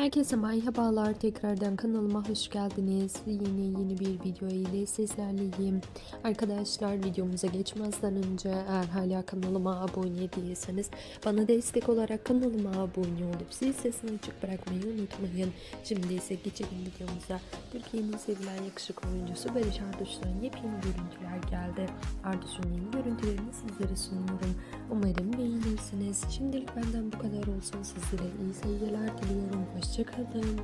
Herkese merhabalar. Tekrardan kanalıma hoş geldiniz. Yeni yeni bir video ile sizlerleyim. Arkadaşlar videomuza geçmezden önce eğer hala kanalıma abone değilseniz bana destek olarak kanalıma abone olup zil sesini açık bırakmayı unutmayın. Şimdi ise geçelim videomuza. Türkiye'nin sevilen yakışıklı oyuncusu Barış Arduç'tan yepyeni görüntüler geldi. Arduç'un yeni görüntülerini sizlere sunuyorum. Umarım beğenirsiniz. Şimdilik benden bu kadar olsun. Sizlere iyi seyirler diliyorum. Hoşçakalın.